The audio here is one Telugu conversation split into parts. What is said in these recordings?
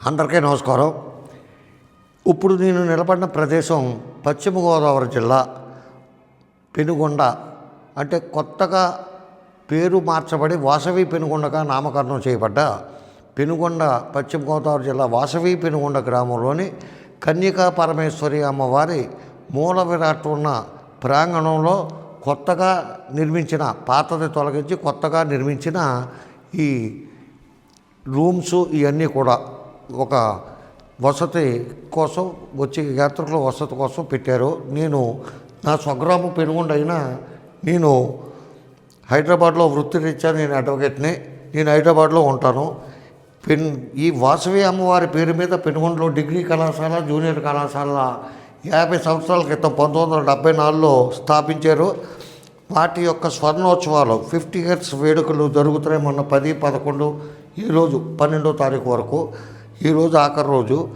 అందరికీ నమస్కారం. ఇప్పుడు నేను నిలబడిన ప్రదేశం పశ్చిమ గోదావరి జిల్లా పెనుగొండ. అంటే కొత్తగా పేరు మార్చబడి వాసవి పెనుగొండగా నామకరణం చేయబడ్డ పెనుగొండ పశ్చిమ గోదావరి జిల్లా వాసవి పెనుగొండ గ్రామంలోని కన్యకా పరమేశ్వరి అమ్మవారి మూల విరాట్ ఉన్న ప్రాంగణంలో కొత్తగా నిర్మించిన పాతది తొలగించి కొత్తగా నిర్మించిన ఈ రూమ్స్ ఇవన్నీ కూడా ఒక వసతి కోసం వచ్చే యాత్రికుల వసతి కోసం పెట్టారు. నేను నా స్వగ్రామం పెనుగొండైనా నేను హైదరాబాద్లో వృత్తిరీత్యా నేను అడ్వకేట్ని. నేను హైదరాబాద్లో ఉంటాను. పెన్ ఈ వాసవి అమ్మవారి పేరు మీద పెనుగొండలో డిగ్రీ కళాశాల జూనియర్ కళాశాల యాభై సంవత్సరాల క్రితం పంతొమ్మిది వందల డెబ్బై నాలుగులో స్థాపించారు. వాటి యొక్క స్వర్ణోత్సవాలు ఫిఫ్టీ ఇయర్స్ వేడుకలు జరుగుతున్నాయి మొన్న పది పదకొండు ఈరోజు పన్నెండో తారీఖు వరకు. ఈరోజు ఆఖరి రోజు.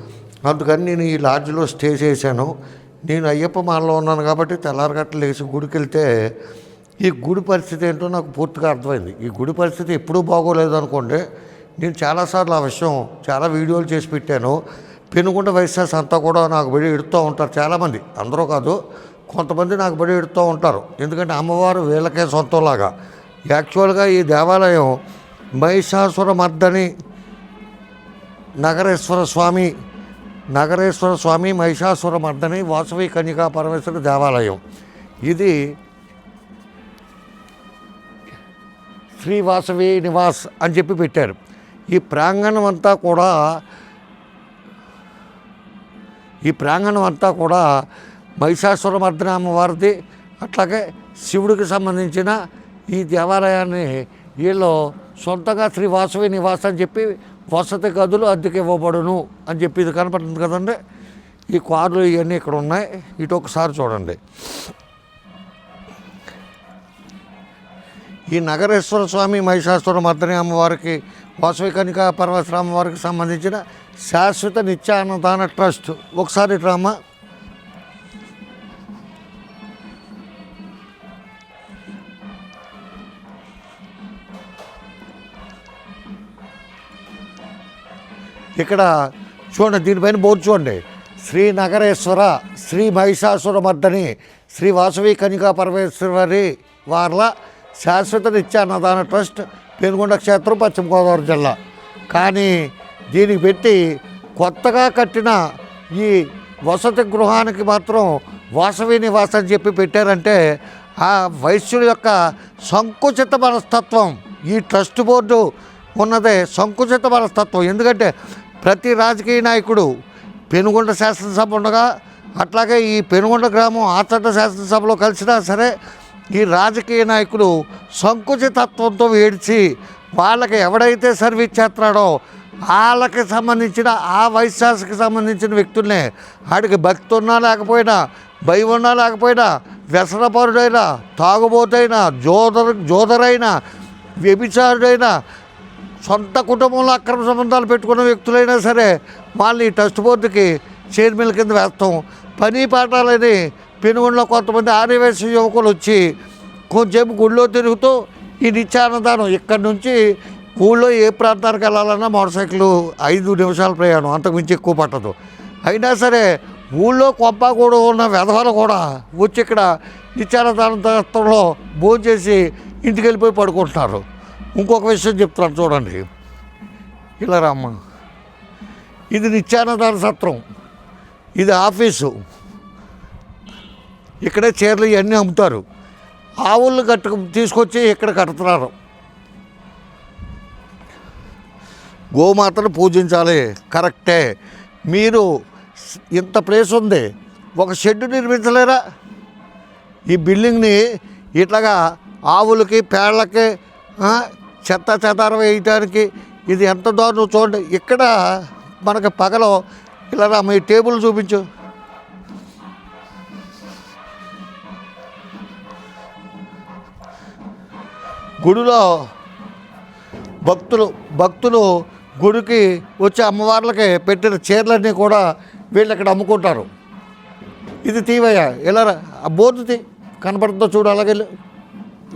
అందుకని నేను ఈ లాడ్జ్లో స్టే చేశాను. నేను అయ్యప్ప మాలలో ఉన్నాను కాబట్టి తెల్లారగట్టలు లేచి గుడికి వెళ్తే ఈ గుడి పరిస్థితి ఏంటో నాకు పూర్తిగా అర్థమైంది. ఈ గుడి పరిస్థితి ఎప్పుడూ బాగోలేదు అనుకోండి. నేను చాలాసార్లు ఆ విషయం చాలా వీడియోలు చేసి పెట్టాను. పెనుగుంట వైశ్యాస్ అంతా కూడా నాకు బడి ఎడుతూ ఉంటారు చాలామంది. అందరూ కాదు కొంతమంది నాకు బడి ఎడుతూ ఉంటారు. ఎందుకంటే అమ్మవారు వీళ్ళకే సొంతంలాగా. యాక్చువల్గా ఈ దేవాలయం మహిషాసుర మర్దని నగరేశ్వర స్వామి నగరేశ్వర స్వామి మహిషాసుర మర్దని వాసవి కన్యకా పరమేశ్వర దేవాలయం. ఇది శ్రీ వాసవి నివాస్ అని చెప్పి పెట్టారు. ఈ ప్రాంగణం అంతా కూడా ఈ ప్రాంగణం అంతా కూడా మహిషాసుర మర్దన అమ్మవారిది. అట్లాగే శివుడికి సంబంధించిన ఈ దేవాలయాన్ని వీళ్ళు సొంతంగా శ్రీ వాసవి నివాస్ అని చెప్పి వసతి గదులు అద్దెకి ఇవ్వబడును అని చెప్పి ఇది కనపడుతుంది కదండి. ఈ కార్లు ఇవన్నీ ఇక్కడ ఉన్నాయి. ఇటు ఒకసారి చూడండి. ఈ నగరేశ్వర స్వామి మహిషాసుర మర్దని అమ్మవారికి వాసవి కనిక పరమేశ్వర సంబంధించిన శాశ్వత నిత్యాన్నదాన ట్రస్ట్. ఒకసారి డ్రామా ఇక్కడ చూడండి దీనిపైన బోర్డు చూడండి. శ్రీ నగరేశ్వర శ్రీ మహిషాసుర మర్దని శ్రీ వాసవి కనికా పరమేశ్వరి వార్ల శాశ్వత నిత్యాన్నదాన ట్రస్ట్ పెనుగొండ క్షేత్రం పశ్చిమ గోదావరి జిల్లా. కానీ దీనికి పెట్టి కొత్తగా కట్టిన ఈ వసతి గృహానికి మాత్రం వాసవి నివాసం అని చెప్పి పెట్టారంటే ఆ వైశ్యుల యొక్క సంకుచిత మనస్తత్వం ఈ ట్రస్ట్ బోర్డు ఉన్నదే సంకుచిత మనస్తత్వం. ఎందుకంటే ప్రతి రాజకీయ నాయకుడు పెనుగొండ శాసనసభ ఉండగా అట్లాగే ఈ పెనుగొండ గ్రామం ఆచట శాసనసభలో కలిసినా సరే ఈ రాజకీయ నాయకులు సంకుచితత్వంతో ఏడ్చి వాళ్ళకి ఎవడైతే సర్వీస్ చేస్తున్నాడో వాళ్ళకి సంబంధించిన ఆ వైశ్యాసకి సంబంధించిన వ్యక్తుల్నే ఆడికి భక్తి ఉన్నా లేకపోయినా భయం ఉన్నా లేకపోయినా వ్యసనపరుడైనా తాగుబోతైనా జోదరు జోదరైనా వ్యభిచారుడైనా సొంత కుటుంబంలో అక్రమ సంబంధాలు పెట్టుకున్న వ్యక్తులైనా సరే వాళ్ళని ఈ ట్రస్ట్ బోర్డుకి చైర్మన్ కింద వేస్తాం. పని పాఠాలని పెనుగొండలో కొంతమంది ఆర్యవేశ యువకులు వచ్చి కొంచెం గుళ్ళో తిరుగుతూ ఈ నిత్యాన్నదానం ఇక్కడి నుంచి ఊళ్ళో ఏ ప్రాంతానికి వెళ్ళాలన్నా మోటార్ సైకిల్ ఐదు నిమిషాల ప్రయాణం అంతకుమించి ఎక్కువ పట్టదు. అయినా సరే ఊళ్ళో కొబ్బ కూడా ఉన్న వెధవలు కూడా వచ్చి ఇక్కడ నిత్యాన్నదానం తత్వంలో భోజనం చేసి ఇంటికి వెళ్ళిపోయి పడుకుంటున్నారు. ఇంకొక విషయం చెప్తున్నాను చూడండి. ఇలా రామ్మ ఇది నిత్యాన్నదాన సత్రం. ఇది ఆఫీసు. ఇక్కడే చీరలు ఇవన్నీ అమ్ముతారు. ఆవులు కట్టు తీసుకొచ్చి ఇక్కడ కడుతున్నారు. గోమాతను పూజించాలి. కరెక్టే. మీరు ఇంత ప్లేస్ ఉంది. ఒక షెడ్ నిర్మించలేరా? ఈ బిల్డింగ్ని ఇట్లాగా ఆవులకి పేళ్ళకి చెత్త చెదారం వేయటానికి ఇది ఎంత దారుణం చూడండి. ఇక్కడ మనకి పగలో. ఇలా రా, మీ టేబుల్ చూపించు. గుడిలో భక్తులు భక్తులు గుడికి వచ్చే అమ్మవార్లకి పెట్టిన చీరలన్నీ కూడా వీళ్ళు ఇక్కడ అమ్ముకుంటారు. ఇది తీవయ్యా. ఇలా ఆ బోర్డు తీ కనపడుతుందో చూడు అలాగే వెళ్ళు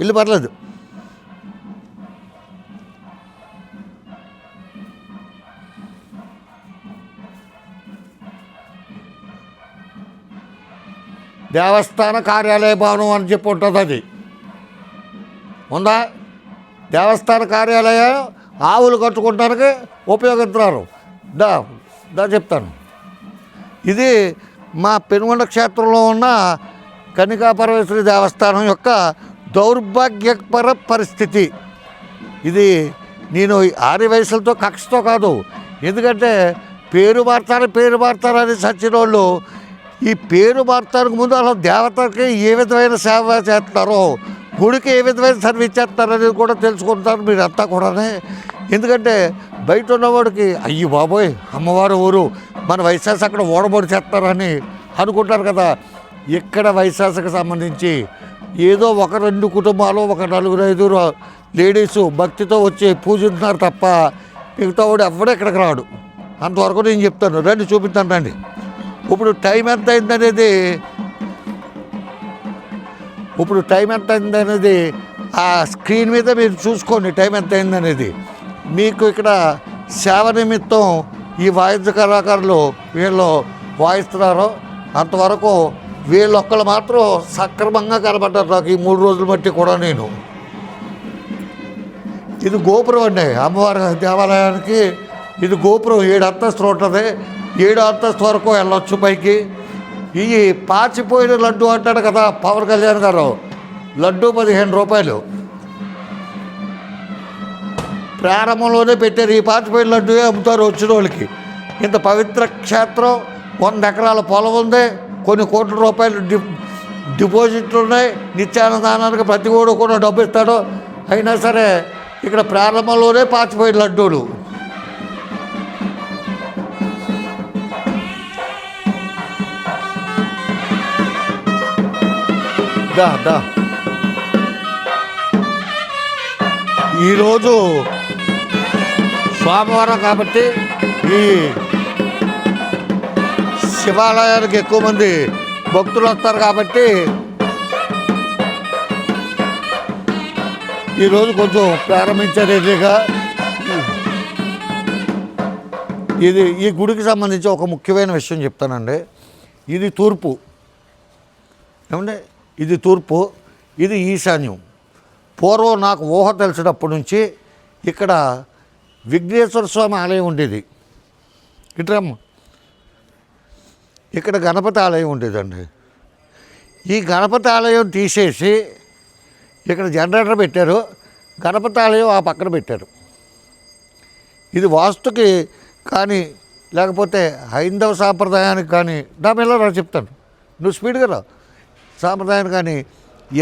ఇల్లు పర్లేదు. దేవస్థాన కార్యాలయ భవనం అని చెప్పి ఉంటుంది అది. ఉందా? దేవస్థాన కార్యాలయం ఆవులు కట్టుకోవడానికి ఉపయోగిస్తున్నారు. దా దా చెప్తాను. ఇది మా పెనుగొండ క్షేత్రంలో ఉన్న కనికాపరమేశ్వరి దేవస్థానం యొక్క దౌర్భాగ్యపర పరిస్థితి. ఇది నేను ఆరు వయసులతో కక్షతో కాదు. ఎందుకంటే పేరు మారుతారు పేరు మారుతారు అని సచ్చిన వాళ్ళు ఈ పేరు మార్చడానికి ముందు అసలు దేవతకి ఏ విధమైన సేవ చేస్తున్నారో గుడికి ఏ విధమైన సర్వీస్ చేస్తారు అనేది కూడా తెలుసుకుంటారు మీరు అంతా కూడానే. ఎందుకంటే బయట ఉన్నవాడికి అయ్యి బాబోయ్ అమ్మవారు ఊరు మన వైశాఖ అక్కడ ఓడబడి చేస్తారని అనుకుంటారు కదా. ఇక్కడ వైశాసకు సంబంధించి ఏదో ఒక రెండు కుటుంబాలు ఒక నలుగురు ఐదుగురు లేడీసు భక్తితో వచ్చి పూజిస్తున్నారు తప్ప మిగతా వాడు ఎవడో ఇక్కడికి రాడు. అంతవరకు నేను చెప్తాను. రండి చూపిస్తాను రండి. ఇప్పుడు టైం ఎంత అయిందనేది ఇప్పుడు టైం ఎంత అయిందనేది ఆ స్క్రీన్ మీద మీరు చూసుకోండి టైం ఎంత అయిందనేది మీకు ఇక్కడ సేవ నిమిత్తం ఈ వాయిద్య కళాకారులు వీళ్ళు వాయిస్తున్నారు. అంతవరకు వీళ్ళొక్కళ్ళు మాత్రం సక్రమంగా కనబడ్డారు నాకు ఈ మూడు రోజులు బట్టి కూడా నేను. ఇది గోపురం అండి. అమ్మవారి దేవాలయానికి ఇది గోపురం. ఏడు అంతస్తులు ఉంటుంది. ఏడు అంతస్తు వరకు వెళ్ళొచ్చు పైకి. ఈ పాచిపోయిన లడ్డు అంటాడు కదా పవన్ కళ్యాణ్ గారు. లడ్డు పదిహేను రూపాయలు. ప్రారంభంలోనే పెట్టారు. ఈ పాచిపోయిన లడ్డుయే అమ్ముతారు వచ్చిన వాళ్ళకి? ఇంత పవిత్ర క్షేత్రం వంద ఎకరాల పొలం ఉంది కొన్ని కోట్ల రూపాయలు డి డిపాజిట్లు ఉన్నాయి. నిత్యానదానానికి ప్రతి ఓడు కూడా డబ్బు ఇస్తాడు. అయినా సరే ఇక్కడ ప్రారంభంలోనే పాచిపోయిన లడ్డూలు. దా దా. ఈరోజు సోమవారం కాబట్టి ఈ శివాలయానికి ఎక్కువ మంది భక్తులు వస్తారు కాబట్టి ఈరోజు కొంచెం ప్రారంభించేదిగా ఇది ఈ గుడికి సంబంధించి ఒక ముఖ్యమైన విషయం చెప్తానండి. ఇది తూర్పు. ఏమంటే ఇది తూర్పు ఇది ఈశాన్యం. పూర్వం నాకు ఊహ తెలిసినప్పటి నుంచి ఇక్కడ విఘ్నేశ్వర స్వామి ఆలయం ఉండేది. ఇట్రమ్మ ఇక్కడ గణపతి ఆలయం ఉండేదండి. ఈ గణపతి ఆలయం తీసేసి ఇక్కడ జనరేటర్ పెట్టారు. గణపతి ఆలయం ఆ పక్కన పెట్టారు. ఇది వాస్తుకి కానీ లేకపోతే హైందవ సాంప్రదాయానికి కానీ నా పిల్లలు చెప్తాను. నువ్వు స్పీడ్గా రా. సాంప్రదాయం కానీ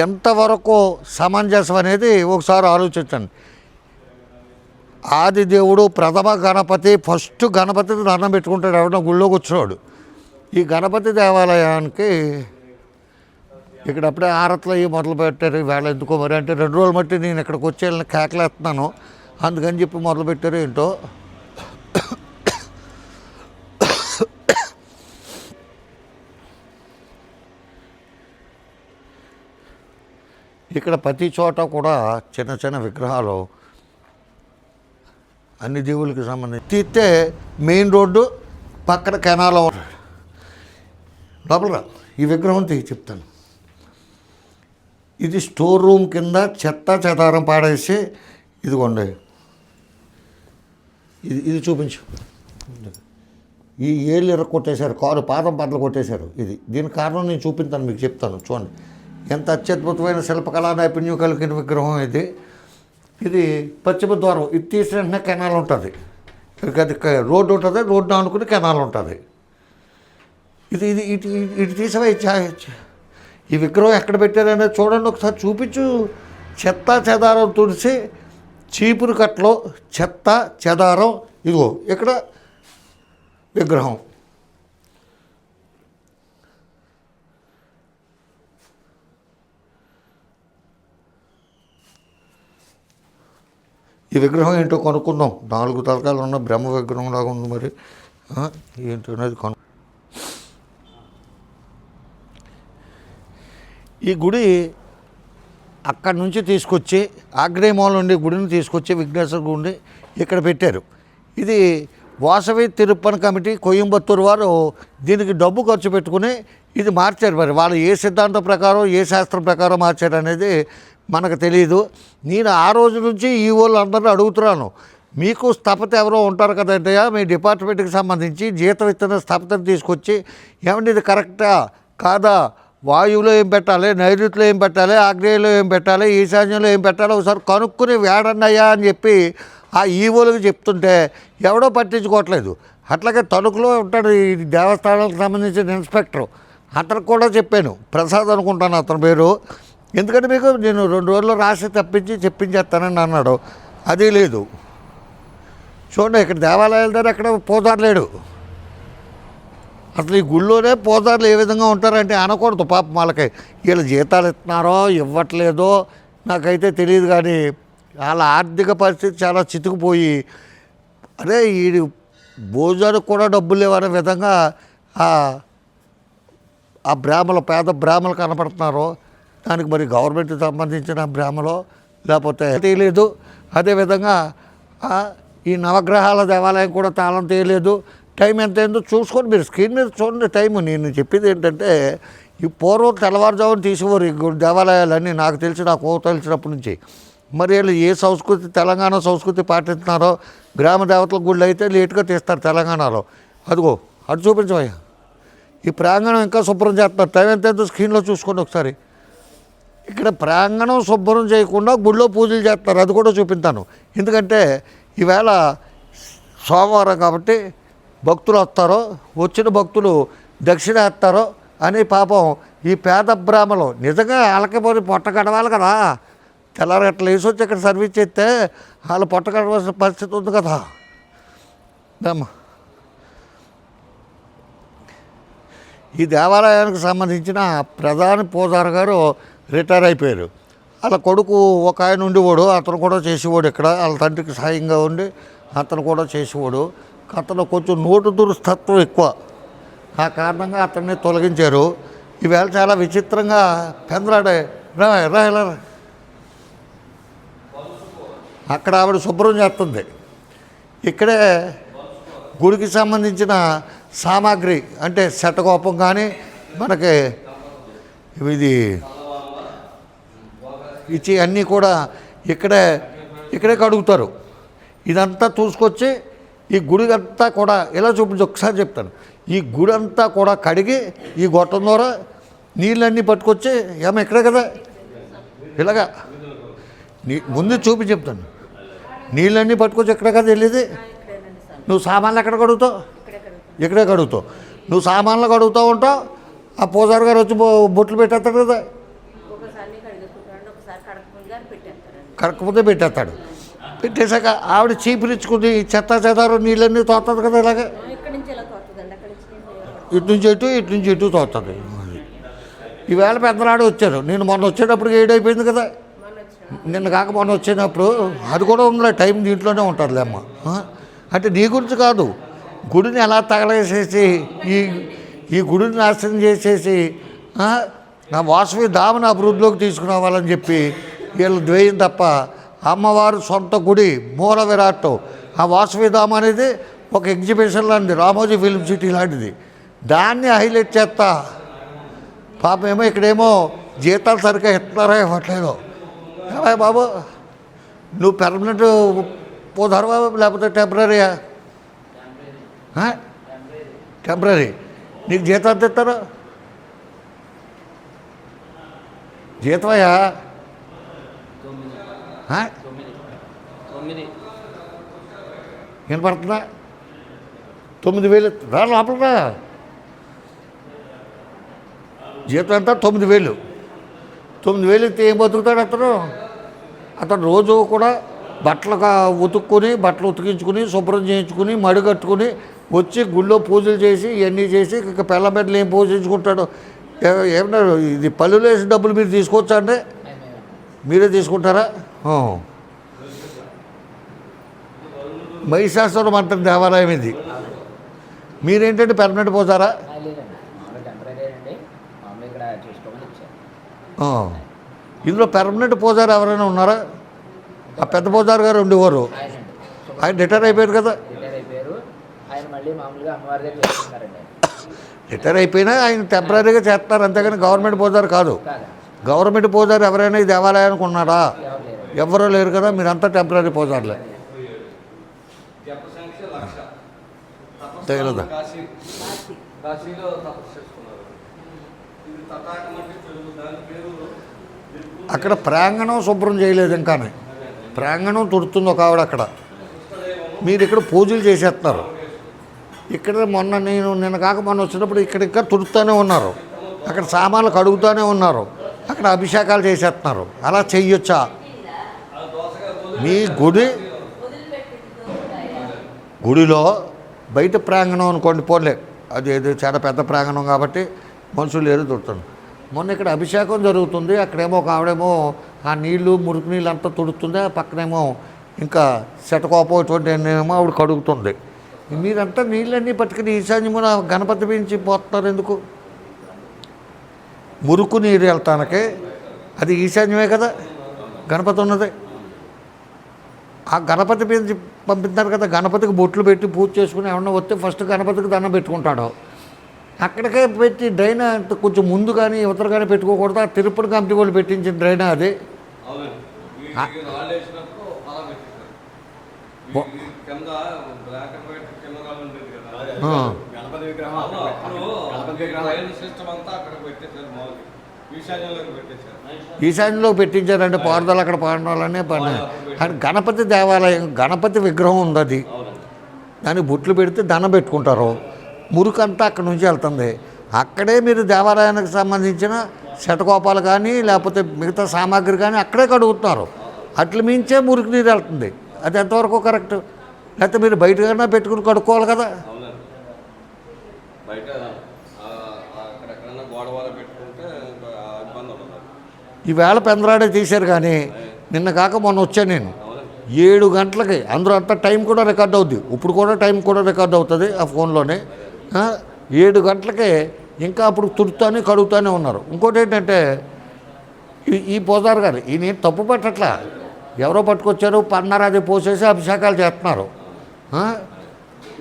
ఎంతవరకు సమంజసం అనేది ఒకసారి ఆలోచించండి. ఆది దేవుడు ప్రథమ గణపతి ఫస్ట్ గణపతి దండం పెట్టుకుంటాడు. ఎవడన్నా గుళ్ళోకి వచ్చినాడు. ఈ గణపతి దేవాలయానికి ఇక్కడ అప్పుడే ఆరత్లు అయ్యి మొదలు పెట్టారు. వేళ ఎందుకో మరి అంటే రెండు రోజులు మట్టి నేను ఇక్కడికి వచ్చేయాలని కేకలేస్తున్నాను. అందుకని చెప్పి మొదలు పెట్టారు ఏంటో. ఇక్కడ ప్రతి చోట కూడా చిన్న చిన్న విగ్రహాలు అన్ని దేవుళ్ళకి సంబంధించి తీస్తే మెయిన్ రోడ్డు పక్కన కెనాలో లోపల ఈ విగ్రహం తీసి చెప్తాను. ఇది స్టోర్ రూమ్ కింద చెత్త చెదారం పాడేసి ఇదిగోండి. ఇది ఇది చూపించు. ఈ ఏళ్ళు ఇరగ కొట్టేశారు కారు పాదం బద్దలు కొట్టేశారు. ఇది దీని కారణం నేను చూపించాను మీకు చెప్తాను. చూడండి. ఎంత అత్యద్భుతమైన శిల్పకళా నైపుణ్యం కలిగిన విగ్రహం ఇది. ఇది పశ్చిమ ద్వారం. ఇది తీసిన వెంటనే కెనాల్ ఉంటుంది. అది రోడ్డు ఉంటుంది రోడ్డు ఆనుకుని కెనాల్ ఉంటుంది. ఇది ఇది ఇటు ఇటు- ఇటు చా- ఈ విగ్రహం ఎక్కడ పెట్టారనేది చూడండి ఒకసారి. చూపించు. చెత్త చెదారం తుడిసి చీపురు కట్టలో చెత్త చెదారం ఇదిగో ఇక్కడ విగ్రహం. ఈ విగ్రహం ఏంటో కొనుక్కుందాం. నాలుగు తలకాలు ఉన్న బ్రహ్మ విగ్రహం లాగా ఉంది మరి. ఏంటో అనేది కొను ఈ గుడి అక్కడి నుంచి తీసుకొచ్చి ఆగ్నేయమూల నుండి గుడిని తీసుకొచ్చి విఘ్నేశ్వర గుడిని ఇక్కడ పెట్టారు. ఇది వాసవి తిరుప్పని కమిటీ కోయంబత్తూరు వారు దీనికి డబ్బు ఖర్చు పెట్టుకుని ఇది మార్చారు మరి. వాళ్ళు ఏ సిద్ధాంతం ప్రకారం ఏ శాస్త్రం ప్రకారం మార్చారు అనేది మనకు తెలియదు నేను ఆ రోజు నుంచి ఈ వాళ్ళు అందరిని అడుగుతున్నాను. మీకు స్థపతి ఎవరో ఉంటారు కదంటయ్యా మీ డిపార్ట్మెంట్కి సంబంధించి జీతం ఇస్తున్న స్థపతను తీసుకొచ్చి ఏమంటే ఇది కరెక్టా? కాదా? వాయువులో ఏం పెట్టాలి? నైరుతిలో ఏం పెట్టాలి? ఆగ్నేయంలో ఏం పెట్టాలి? ఈశాన్యంలో ఏం పెట్టాలి? ఒకసారి కనుక్కుని వేడన్నయ్యా అని చెప్పి ఆ ఈవోలకు చెప్తుంటే ఎవడో పట్టించుకోవట్లేదు. అట్లాగే తణుకులో ఉంటాడు ఈ దేవస్థానాలకు సంబంధించిన ఇన్స్పెక్టర్. అతనికి కూడా చెప్పాను. ప్రసాద్ అనుకుంటాను అతని పేరు. ఎందుకంటే మీకు నేను రెండు రోజుల్లో రాసి తప్పించి చెప్పించేస్తానని అన్నాడు. అది లేదు. చూడండి ఇక్కడ దేవాలయాల దగ్గర అక్కడ పోతారు లేడు. అసలు ఈ గుళ్ళోనే పోతారులు ఏ విధంగా ఉంటారంటే అనకూడదు పాపం వాళ్ళకి. వీళ్ళు జీతాలు ఇస్తున్నారో ఇవ్వట్లేదో నాకైతే తెలియదు కానీ వాళ్ళ ఆర్థిక పరిస్థితి చాలా చితికిపోయి అరే ఈ భోజనానికి కూడా డబ్బులు లేవనే విధంగా ఆ బ్రాహ్మలు పేద బ్రాహ్మలు కనపడుతున్నారో. దానికి మరి గవర్నమెంట్కి సంబంధించిన బ్రాహ్మలో లేకపోతే తీయలేదు అదేవిధంగా ఈ నవగ్రహాల దేవాలయం కూడా తాళం తీయలేదు టైం ఎంత అయిందో చూసుకొని మీరు స్క్రీన్ మీద చూడండి టైం. నేను చెప్పేది ఏంటంటే ఈ పూర్వం తెల్లవారుజామున తీసేవారు ఈ దేవాలయాలన్నీ. నాకు తెలిసి నాకు ఊహ తెలిసినప్పటి నుంచి. మరి వీళ్ళు ఏ సంస్కృతి తెలంగాణ సంస్కృతి పాటిస్తున్నారో గ్రామ దేవతల గుళ్ళు అయితే లేటుగా తీస్తారు తెలంగాణలో. అదిగో అటు చూపించమయ్యా ఈ ప్రాంగణం ఇంకా శుభ్రం చేస్తున్నారు. టైం ఎంత స్క్రీన్లో చూసుకోండి ఒకసారి. ఇక్కడ ప్రాంగణం శుభ్రం చేయకుండా గుళ్ళో పూజలు చేస్తారు. అది కూడా చూపిస్తాను. ఎందుకంటే ఈవేళ సోమవారం కాబట్టి భక్తులు వస్తారో. వచ్చిన భక్తులు దక్షిణ వేస్తారో అని పాపం ఈ పేద బ్రాహ్మలు నిజంగా వాళ్ళకి పొట్ట గడవాలి కదా. తెల్లారి అట్లా వేసి వచ్చి ఇక్కడ సర్వీస్ చేస్తే వాళ్ళు పొట్ట కడవలసిన పరిస్థితి ఉంది కదా. ఈ దేవాలయానికి సంబంధించిన ప్రధాన పూజారి గారు రిటైర్ అయిపోయారు. వాళ్ళ కొడుకు ఒక ఆయన ఉండేవాడు అతను కూడా చేసేవాడు ఇక్కడ. వాళ్ళ తండ్రికి సాయంగా ఉండి అతను కూడా చేసేవాడు. అతను కొంచెం నోటు దురుస్తత్వం ఎక్కువ. ఆ కారణంగా అతన్ని తొలగించారు. ఈవేళ చాలా విచిత్రంగా పెందలాడే రా రా ఇలా రా. అక్కడ ఆవిడ శుభ్రం చేస్తుంది. ఇక్కడే గుడికి సంబంధించిన సామాగ్రి అంటే శటకోపం కానీ మనకి ఇది ఇచ్చి అన్నీ కూడా ఇక్కడే ఇక్కడే కడుగుతారు. ఇదంతా చూసుకొచ్చి ఈ గుడి అంతా కూడా ఇలా చూపించి ఒకసారి చెప్తాను. ఈ గుడి అంతా కూడా కడిగి ఈ గొట్టం ద్వారా నీళ్ళన్నీ పట్టుకొచ్చి ఏమో ఇక్కడే కదా? ఇలాగా. నీ ముందు చూపి చెప్తాను. నీళ్ళన్నీ పట్టుకొచ్చి ఎక్కడ కదా వెళ్ళేది? నువ్వు సామాన్లు ఎక్కడ కడుగుతావు? ఇక్కడే కడుగుతావు. నువ్వు సామాన్లు కడుగుతూ ఉంటావు ఆ పూజారి గారు వచ్చి బొట్లు పెట్టేస్తాడు కదా ఒకసారి కడిగేసుకుంటాడు ఒకసారి కడకముందు గారు పెట్టేస్తారండి కరకపోతే పెట్టేస్తాడు. పెట్టేశాక ఆవిడ చీపురించుకుని చెత్త చెదారు నీళ్ళన్నీ తోస్తుంది కదా ఇలాగ? ఇటు నుంచి ఇటు ఇటు నుంచి ఇటు తోస్తుంది ఈవేళ పెద్దనాడు వచ్చారు నేను మొన్న వచ్చేటప్పుడు ఏడైపోయింది కదా. నిన్న కాక మొన్న వచ్చినప్పుడు అది కూడా ఉందిలే టైం దీంట్లోనే ఉంటుందిలే అమ్మ? అంటే నీ గురించి కాదు గుడిని ఎలా తగలేసేసి ఈ ఈ గుడిని నాశనం చేసేసి? నా వాసవి దామని అభివృద్ధిలోకి తీసుకురావాలని చెప్పి వీళ్ళు ద్వేయం తప్ప అమ్మవారు సొంత గుడి మూల విరాట్ ఆ వాసవిధామం అనేది ఒక ఎగ్జిబిషన్ లాంటిది రామోజీ ఫిల్మ్ సిటీ లాంటిది. దాన్ని హైలైట్ చేస్తా. పాపమేమో ఏమో ఇక్కడేమో జీతాలు సరిగ్గా ఇస్తున్నారా ఇవ్వట్లేదు ఏమయ్య బాబు నువ్వు పెర్మనెంట్ పోదారువా లేకపోతే టెంపరీయా టెంపరీ నీకు జీతాలు తెస్తారా జీతమయ్యా? వినపడుతుందా? తొమ్మిది వేలు రా లోపల రా. జీతం ఎంత? తొమ్మిది వేలు. తొమ్మిది వేలు ఇస్తే ఏం బతుకుతాడు అతను? అతను రోజు కూడా బట్టలు ఉతుక్కొని బట్టలు ఉతికించుకుని శుభ్రం చేయించుకుని మడి కట్టుకుని వచ్చి గుళ్ళో పూజలు చేసి ఇవన్నీ చేసి ఇక పిల్ల బిడ్డలు ఏం పూజించుకుంటాడు? ఏమన్నా ఇది పల్లెలు వేసి డబ్బులు మీరు తీసుకోవచ్చా అంటే మీరే తీసుకుంటారా. మహిషాసురం అంటారు దేవాలయం ఇది. మీరేంటంటే పెర్మనెంట్ పోతారా. ఇందులో పెర్మనెంట్ పోజారు ఎవరైనా ఉన్నారా? ఆ పెద్ద పోజారు గారు ఉండేవారు. ఆయన రిటైర్ అయిపోయారు కదా. రిటైర్ అయిపోయారు. ఆయన మళ్ళీ మామూలుగా అమ్మవారి దగ్గర చేస్తున్నారండి. రిటైర్ అయిపోయినా ఆయన టెంపరీగా చేస్తారు అంతేగాని గవర్నమెంట్ కాదు. కాదా గవర్నమెంట్ పూజారి ఎవరైనా ఈ దేవాలయానికి ఉన్నారా? ఎవరో లేరు ఎవరూ లేరు కదా మీరంతా టెంపరీ పోదారులే తగలదా అక్కడ ప్రాంగణం శుభ్రం చేయలేదు ఇంకానే. ప్రాంగణం తుడుతుంది ఒక ఆవిడ అక్కడ. మీరు ఇక్కడ పూజలు చేసేస్తారు ఇక్కడ మొన్న నేను నిన్న కాక మొన్న వచ్చినప్పుడు ఇక్కడ ఇంకా తుడుతూనే ఉన్నారు. అక్కడ సామాన్లు కడుగుతూనే ఉన్నారు. అక్కడ అభిషేకాలు చేసేస్తున్నారు. అలా చెయ్యొచ్చా? మీ గుడి గుడిలో బయట ప్రాంగణం అనుకోండి పోలే అది ఏదో చాలా పెద్ద ప్రాంగణం కాబట్టి మనుషులు లేరు తుడుతుంది మొన్న ఇక్కడ అభిషేకం జరుగుతుంది. అక్కడేమో ఒక ఆవిడేమో ఆ నీళ్ళు మురికి నీళ్ళు అంతా తుడుతుంది ఆ పక్కనేమో ఇంకా శటకోపం ఇటువంటి ఏమో ఆవిడ కడుగుతుంది. మీరంతా నీళ్ళన్నీ పట్టుకుని ఈశాన్యమున గణపతి పెంచి పోతున్నారు ఎందుకు? మురుకు నీరు వెళ్తానకే. అది ఈశాన్యమే కదా. గణపతి ఉన్నది. ఆ గణపతి మీద పంపిస్తారు కదా. గణపతికి బొట్లు పెట్టి పూజ చేసుకుని ఏమన్నా వస్తే ఫస్ట్ గణపతికి దండం పెట్టుకుంటాడు. అక్కడికే పెట్టి డ్రైన్ అంత కొంచెం ముందు కానీ ఇవతలు కానీ పెట్టుకోకూడదు. ఆ తిరుపతి కమిటీ వాళ్ళు పెట్టించిన డ్రైన్ అది. గణపతి విగ్రహం ఈశాన్యంలో పెట్టించారంటే పారుదల అక్కడ పాడాలనే పని. కానీ గణపతి దేవాలయం గణపతి విగ్రహం ఉంది అది దానికి బొట్లు పెడితే దండం పెట్టుకుంటారు. మురుకంతా అక్కడ నుంచి వెళ్తుంది. అక్కడే మీరు దేవాలయానికి సంబంధించిన శతకోపాలు కానీ లేకపోతే మిగతా సామాగ్రి కానీ అక్కడే కడుగుతున్నారు. అట్ల మించే మురికి నీరు వెళ్తుంది. అది ఎంతవరకు కరెక్ట్? లేకపోతే మీరు బయటకైనా పెట్టుకుని కడుక్కోవాలి కదా అవునండి బయట ఆ, ఆ అక్కడెక్కడన్నా గోడ వాళ్ళ పెట్టుకుంటే ఇంకా ఆ ఇబ్బంది ఉండదు ఈవేళ పెందరాడే తీశారు కానీ నిన్న కాక మొన్న వచ్చాను నేను. ఏడు గంటలకి అందరూ అంతా టైం కూడా రికార్డ్ అవుద్ది. ఇప్పుడు కూడా టైం కూడా రికార్డ్ అవుతుంది ఆ ఫోన్లోనే. ఏడు గంటలకే ఇంకా అప్పుడు తుడుతూనే కడుగుతూనే ఉన్నారు. ఇంకోటి ఏంటంటే ఈ- ఈ పోదారు గారు ఈయన తప్పు పట్టట్లా? ఎవరో పట్టుకొచ్చారు పన్నారాది పోసేసి అభిషేకాలు చేస్తున్నారు.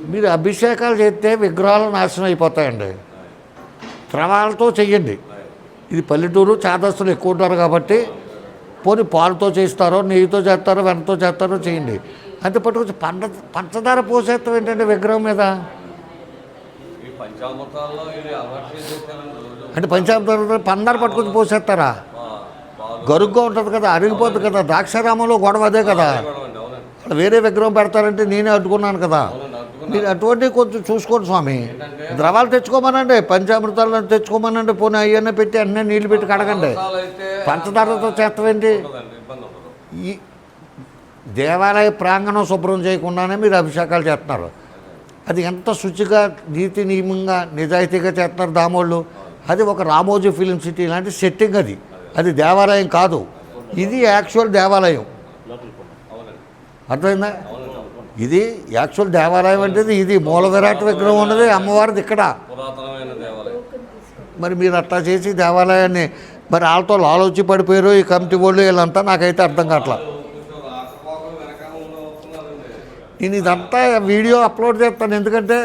మీరు అభిషేకాలు చేస్తే విగ్రహాలు నాశనం అయిపోతాయండి. త్రవాలతో చెయ్యండి. ఇది పల్లెటూరు చాదస్తులు ఎక్కువ ఉంటారు కాబట్టి పోనీ పాలతో చేస్తారో నెయ్యితో చేస్తారో వెనతో చేస్తారో చేయండి. అంతే పట్టుకొచ్చి పంట పంచదార పోసేస్తాం ఏంటంటే విగ్రహం మీద? అంటే పంచామృత పందార పట్టుకొచ్చి పోసేస్తారా గరుగ్గా ఉంటుంది కదా అరిగిపోతుంది కదా ద్రాక్షారామంలో గొడవ అదే కదా. వేరే విగ్రహం పెడతారంటే నేనే అడ్డుకున్నాను కదా. మీరు అటువంటివి కొంచెం చూసుకోండి స్వామి. ద్రవాలు తెచ్చుకోమనండి పంచామృతాలను తెచ్చుకోమనండి పోనీ అయ్యన్న పెట్టి అన్నీ నీళ్ళు పెట్టి కడగండి. పంచదారతో చేస్తామేంటి ఈ దేవాలయ ప్రాంగణం శుభ్రం చేయకుండానే మీరు అభిషేకాలు చేస్తున్నారు. అది ఎంత శుచిగా నీతి నియమంగా నిజాయితీగా చేస్తున్నారు దామోళ్ళు. అది ఒక రామోజీ ఫిలిం సిటీ లాంటి సెట్టింగ్ అది. అది దేవాలయం కాదు. ఇది యాక్చువల్ దేవాలయం. అర్థమైందా? ఇది యాక్చువల్ దేవాలయం అంటే ఇది మూల విరాట్ విగ్రహం ఉన్నది అమ్మవారిది ఇక్కడ. మరి మీరు అట్లా చేసి దేవాలయాన్ని మరి వాళ్ళతో ఆలోచి పడిపోయారు ఈ కమిటీ వాళ్ళు వీళ్ళంతా నాకైతే అర్థం కావట్లా. నేను ఇదంతా వీడియో అప్లోడ్ చేస్తాను ఎందుకంటే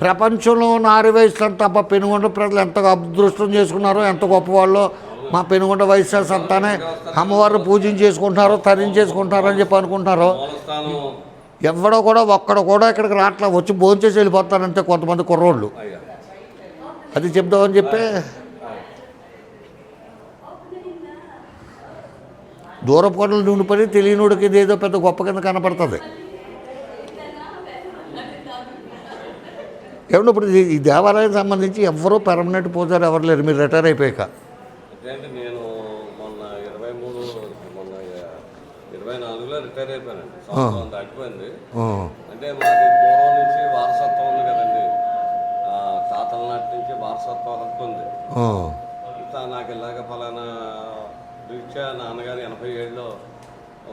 ప్రపంచంలో ఉన్న ఆరు వయసులంతా అబ్బా పెనుగొండ ప్రజలు ఎంత అదృష్టం చేసుకున్నారో ఎంత గొప్పవాళ్ళో మా పెనుగొండ వయసు అంతానే అమ్మవారిని పూజించేసుకుంటున్నారో తరించేసుకుంటున్నారో అని చెప్పి అనుకుంటున్నారు. ఎవడో కూడా ఒక్కడ కూడా ఇక్కడికి రాట్లా వచ్చి భోంచేసి వెళ్ళిపోతారంటే కొంతమంది కుర్రోళ్ళు. అది చెప్దామని చెప్పే. దూరపు కొండలు నుండి తెలియనుడికి ఇదేదో పెద్ద గొప్ప కింద కనపడుతుంది. ఏమన్నా ఇప్పుడు ఈ దేవాలయం సంబంధించి ఎవరూ పెర్మనెంట్ పోతారు ఎవరు లేరు మీరు రిటైర్ అయిపోయాక. అంటే నేను మొన్న ఇరవై మూడు మొన్న ఇరవై నాలుగులో రిటైర్ అయిపోయాను. దాటిపోయింది అంటే మాది పూర్వం నుంచి వారసత్వం ఉంది కదండి. తాతల నాటి నుంచి వారసత్వం హక్కు ఉంది నాకు ఇలాగ ఫలానా రీత్యా నాన్నగారు ఎనభై ఏళ్ళలో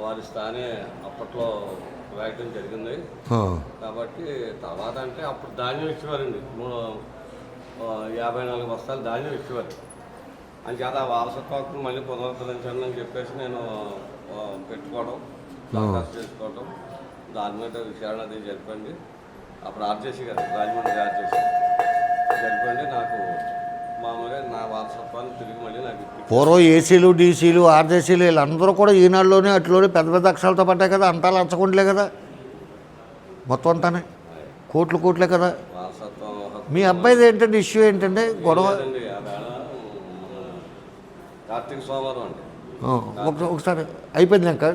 వారి స్థానే అప్పట్లో రాయటం జరిగింది. కాబట్టి తర్వాత అంటే అప్పుడు ధాన్యం ఇచ్చేవారండి. మూడు యాభై నాలుగు బస్తాలు ధాన్యం ఇచ్చేవారు. అంచేత ఆ వారసత్వ హక్కును మళ్ళీ పునరుద్ధరించండి అని చెప్పేసి నేను పెట్టుకోవడం దరఖాస్తు చేసుకోవడం దాని మీద విచారణ అది జరిపండి. అప్పుడు ఆర్జేసీ గారు రాజమండ్రి ఆర్జేసీ చనిపోయింది నాకు మామూలుగా నా వారసత్వాన్ని తిరిగి మళ్ళీ నాకు ఇప్పించారు. పూర్వం ఏసీలు డీసీలు ఆర్జేసీలు వీళ్ళందరూ కూడా ఈనాడులోనే అట్లోనే పెద్ద పెద్ద అక్షరాలతో పడ్డాయి కదా అంతా లంచకుంటలే కదా. మొత్తం అంతానే. కోట్లు కోట్లే కదా. మీ అబ్బాయిది ఏంటంటే ఇష్యూ ఏంటంటే గొడవ? కార్తీక సోమవారం అండి. ఒకసారి అయిపోయింది ఇంకా?